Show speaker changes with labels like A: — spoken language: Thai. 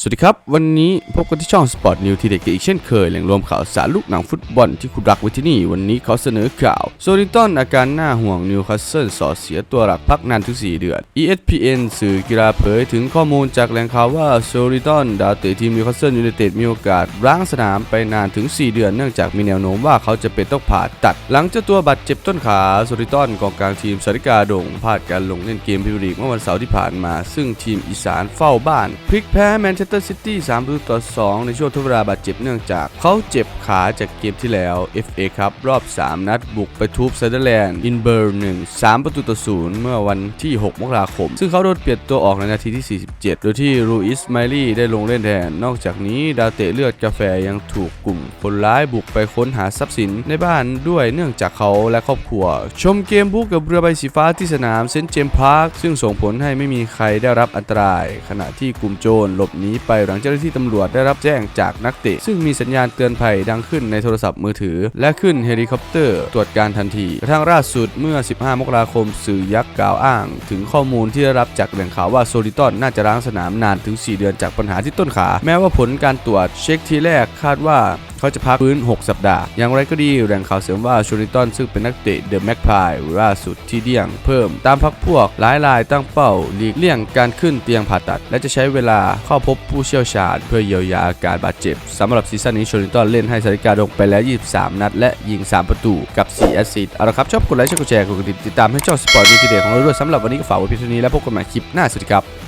A: สวัสดีครับ วันนี้พบกันที่ช่อง Sport New ที่เด็กอีกเช่นเคยแหล่งรวมข่าวสารลูกหนังฟุตบอลที่คุณรักไว้ที่นี่ วันนี้เขาเสนอข่าวโซลิตันอาการน่าห่วงนิวคาสเซิลสอเสียตัวหลักพักนานถึง 4 เดือน ESPN สื่อกีฬาเผยถึงข้อมูลจากแหล่งข่าวว่าโซลิตันดาวเตะทีมนิวคาสเซิลยูไนเต็ดมีโอกาสร้างสนามไปนานถึง 4 เดือน เนื่องจากมีแนวโน้มว่าเขาจะเป็นต้องผ่าตัด หลังเจ้าตัวบาดเจ็บต้นขาโซลิตันกองกลางทีมสาริกาดงพลาดการลงเล่นเกมพรีเมียร์ลีกเมื่อวันเสาร์ที่ผ่านมา ซึ่งทีมอีสานเฝ้าบ้านพลิกแพ้แมนเชสเตอร์ซิตี้3ประตูต่อ 2 ในช่วงทดเวลาบาดเจ็บเนื่องจากเขาเจ็บขาจากเกมที่แล้ว FA ครับรอบ 3 นัดบุกไปทุบเซเดอร์แลนด์อินเบอร์หนึ่ง3ประตูต่อ0เมื่อวันที่ 6 มกราคม ซึ่งเขาโดนเปลี่ยนตัวออกในนาทีที่ 47 โดยที่รูอิสไมลี่ได้ลงเล่นแทน นอกจากนี้ดาวเตะเลือดกาแฟยังถูกกลุ่ม คนร้ายบุกไปค้นหาทรัพย์สินในบ้านด้วยเนื่องจากเขาและครอบครัว ชมเกมบุกกับเรือใบสีฟ้าที่สนามเซนต์เจมส์พาร์คซึ่งส่งผลให้ไม่มีใครได้รับอันตราย ขณะที่กลุ่มโจรหลบหนีไปหลังเจ้าหน้าที่ตำรวจได้รับแจ้งจากนักเตะ ซึ่งมีสัญญาณเตือนภัยดังขึ้นในโทรศัพท์มือถือ และขึ้นเฮลิคอปเตอร์ตรวจการทันทีกระทั่งล่าสุดเมื่อ 15 มกราคมสื่อยักษ์กล่าวอ้าง ถึงข้อมูลที่ได้รับจากแหล่งข่าวว่าโซลิตอนน่าจะร้างสนามนานถึง 4 เดือนจากปัญหาที่ต้นขา แม้ว่าผลการตรวจเช็คทีแรกคาดว่า เขาจะพักฟื้น 6 สัปดาห์ อย่างไรก็ดีแหล่งข่าวเสริมว่าชูริตันซึ่งเป็นนักเตะเดอะแม็กพายล่าสุดที่เดี่ยงเพิ่ม ตามพักพวกหลายรายตั้งเป้าหลีกเลี่ยงการขึ้นเตียงผ่าตัด และจะใช้เวลาเข้าพบผู้เชี่ยวชาญ เพื่อเยียวยาอาการบาดเจ็บสำหรับซีซั่นนี้ชูริตันเล่นให้สาริกาดงไปแล้ว 23 นัด และยิง 3 ประตูกับ4แอสซิสต์เอาละครับชอบกดไลค์ชอบกดแชร์กดติดตามให้ช่องสปอร์ตดีทีเด็ดของเราด้วยสำหรับวันนี้ก็ฝากไว้เพียงเท่านี้แล้วพบกันใหม่คลิปหน้าสวัสดีครับ